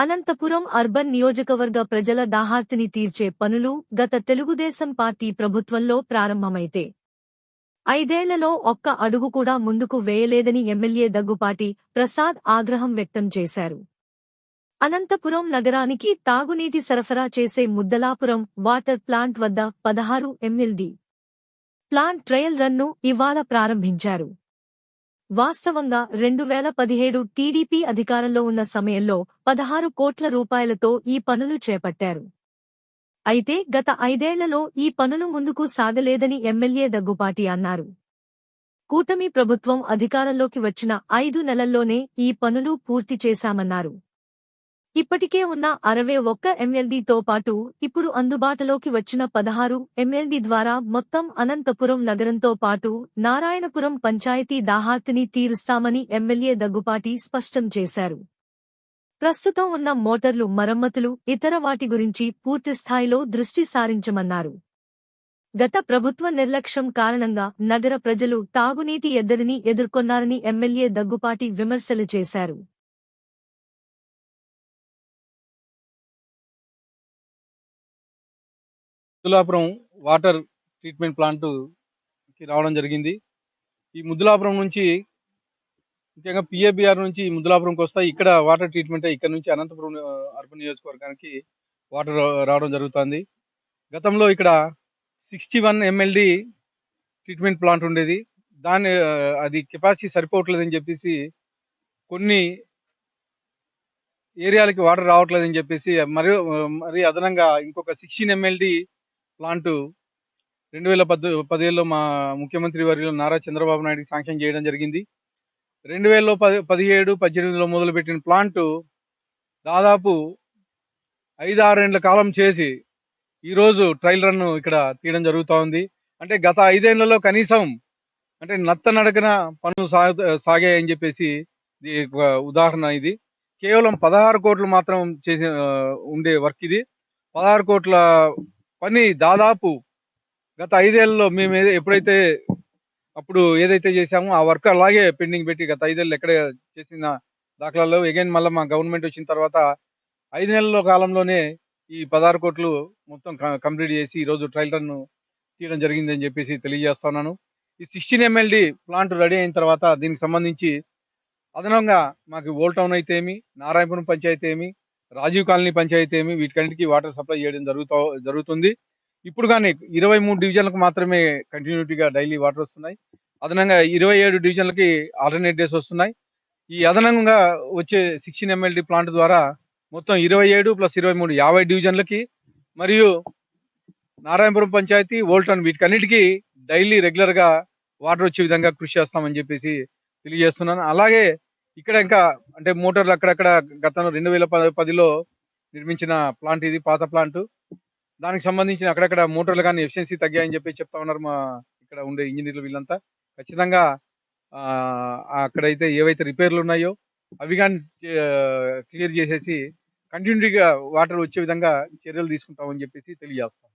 Anantapuram urban నియోజకవర్గ ప్రజల దాహార్తిని తీర్చే పనులు గత తెలుగుదేశం పార్టీ ప్రభుత్వంలో ప్రారంభమైతే. ఐదేళ్ళలో ఒక్క అడుగు కూడా ముందుకు వేయలేదని ఎమ్మెల్యే దగ్గుపాటి ప్రసాద్ ఆగ్రహం వ్యక్తం చేశారు. అనంతపురం నగరానికి తాగునీటి సరఫరా చేసే ముద్దలాపురం వాటర్ ప్లాంట్ వద్ద పదహారు ఎమ్మెల్డీ. ప్లాంట్ ట్రయల్ రన్ను ఇవాళ ప్రారంభించారు. వాస్తవంగా రెండు వేల పదిహేడు టీడీపీ అధికారంలో ఉన్న సమయంలో పదహారు కోట్ల రూపాయలతో ఈ పనులు చేపట్టారు. అయితే గత ఐదేళ్ళలో ఈ పనులు ముందుకు సాగలేదని ఎమ్మెల్యే దగ్గుపాటి అన్నారు. కూటమి ప్రభుత్వం అధికారంలోకి వచ్చిన ఐదు నెలల్లోనే ఈ పనులు పూర్తి చేశామన్నారు. ఇప్పటికే ఉన్న అరవై ఒక్క ఎమ్మెల్డీతో పాటు ఇప్పుడు అందుబాటులోకి వచ్చిన పదహారు ఎమ్మెల్డీ ద్వారా మొత్తం అనంతపురం నగరంతో పాటు నారాయణపురం పంచాయతీ దాహార్తిని తీరుస్తామని ఎమ్మెల్యే దగ్గుపాటి స్పష్టం చేశారు. ప్రస్తుతం ఉన్న మోటార్లు మరమ్మతులు ఇతర వాటి గురించి పూర్తిస్థాయిలో దృష్టి సారించమన్నారు. గత ప్రభుత్వ నిర్లక్ష్యం కారణంగా నగర ప్రజలు తాగునీటి ఎద్దరిని ఎదుర్కొన్నారని ఎమ్మెల్యే దగ్గుపాటి విమర్శలు చేశారు. ముద్దులాపురం వాటర్ ట్రీట్మెంట్ ప్లాంట్కి రావడం జరిగింది. ఈ ముద్దులాపురం నుంచి ముఖ్యంగా పిఏబిఆర్ నుంచి ముద్దులాపురంకి వస్తాయి ఇక్కడ వాటర్ ట్రీట్మెంట్ ఇక్కడ నుంచి అనంతపురం అర్బన్ నియోజకవర్గానికి వాటర్ రావడం జరుగుతుంది. గతంలో ఇక్కడ sixty one MLD treatment plant ఉండేది. దాని అది కెపాసిటీ సరిపోవట్లేదని చెప్పేసి కొన్ని ఏరియాలకి వాటర్ రావట్లేదని చెప్పేసి మరియు మరి అదనంగా ఇంకొక సిక్స్టీన్ ఎంఎల్డి ప్లాంటు రెండు వేల పద్ పదిహేడులో మా ముఖ్యమంత్రి వర్యులు నారా చంద్రబాబు నాయుడు శాంక్షన్ చేయడం జరిగింది. రెండు వేలలో పది పదిహేడు పద్దెనిమిదిలో మొదలుపెట్టిన ప్లాంటు దాదాపు ఐదు ఆరేండ్ల కాలం చేసి ఈరోజు ట్రయల్ రన్ ఇక్కడ తీయడం జరుగుతూ ఉంది. అంటే గత ఐదేళ్ళలో కనీసం అంటే నత్త నడకన పనులు సాగ సాగాయని చెప్పేసి ఇది ఉదాహరణ ఇది. కేవలం పదహారు కోట్లు మాత్రం చేసే ఉండే వర్క్ ఇది. పదహారు కోట్ల పని దాదాపు గత ఐదేళ్ళలో మేము ఎప్పుడైతే అప్పుడు ఏదైతే చేశామో ఆ వర్క్ అలాగే పెండింగ్ పెట్టి గత ఐదేళ్ళు ఎక్కడ చేసిన దాఖలాల్లో ఎగైన్ మళ్ళీ మా గవర్నమెంట్ వచ్చిన తర్వాత ఐదు నెలల కాలంలోనే ఈ పదహారు కోట్లు మొత్తం కంప్లీట్ చేసి ఈరోజు ట్రయల్ రన్ తీయడం జరిగిందని చెప్పేసి తెలియజేస్తున్నాను ఈ సిక్స్టీన్ ఎమ్మెల్డీ ప్లాంట్ రెడీ అయిన తర్వాత దీనికి సంబంధించి అదనంగా మాకు ఓల్డ్ టౌన్ అయితే ఏమి నారాయణపురం పంచాయతీ ఏమి రాజీవ్ కాలనీ పంచాయతీ ఏమి వీటికన్నిటికీ వాటర్ సప్లై చేయడం జరుగుతూ జరుగుతుంది. ఇప్పుడు కానీ ఇరవై మూడు డివిజన్లకు మాత్రమే కంటిన్యూటీగా డైలీ వాటర్ వస్తున్నాయి. అదనంగా ఇరవై ఏడు డివిజన్లకి ఆల్టర్నేట్ డేస్ వస్తున్నాయి. ఈ అదనంగా వచ్చే సిక్స్టీన్ ఎంఎల్డి ప్లాంట్ ద్వారా మొత్తం ఇరవై ఏడు ప్లస్ ఇరవై మూడు యాభై డివిజన్లకి మరియు నారాయణపురం పంచాయతీ ఓల్టన్ వీటికన్నిటికీ డైలీ రెగ్యులర్గా వాటర్ వచ్చే విధంగా కృషి చేస్తామని చెప్పేసి తెలియజేస్తున్నాను. అలాగే ఇక్కడ ఇంకా అంటే మోటార్లు అక్కడక్కడ గతంలో రెండు వేల పదిలో నిర్మించిన ప్లాంట్ ఇది పాత ప్లాంట్. దానికి సంబంధించిన అక్కడక్కడ మోటార్లు కానీ ఎఫిషియన్సీ తగ్గాయని చెప్పి చెప్తా ఉన్నారు మా ఇక్కడ ఉండే ఇంజనీర్లు వీళ్ళంతా. ఖచ్చితంగా అక్కడైతే ఏవైతే రిపేర్లు ఉన్నాయో అవి కానీ క్లియర్ చేసేసి కంటిన్యూటీగా వాటర్ వచ్చే విధంగా చర్యలు తీసుకుంటామని చెప్పేసి తెలియజేస్తాం.